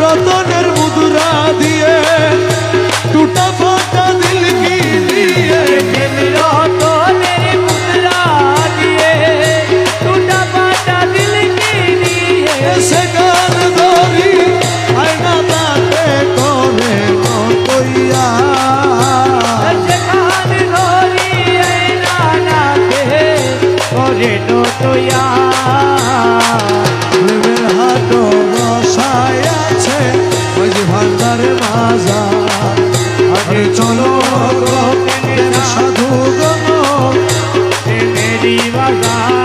রতনের মুদুরা দিয়ে, টুটা ফোটা দিল কি দিয়ে রতনের মুদুরা দিয়ে, টুটা ফোটা দিল কি দিয়ে সে মাজা আরে চলো সাধু গো বাজার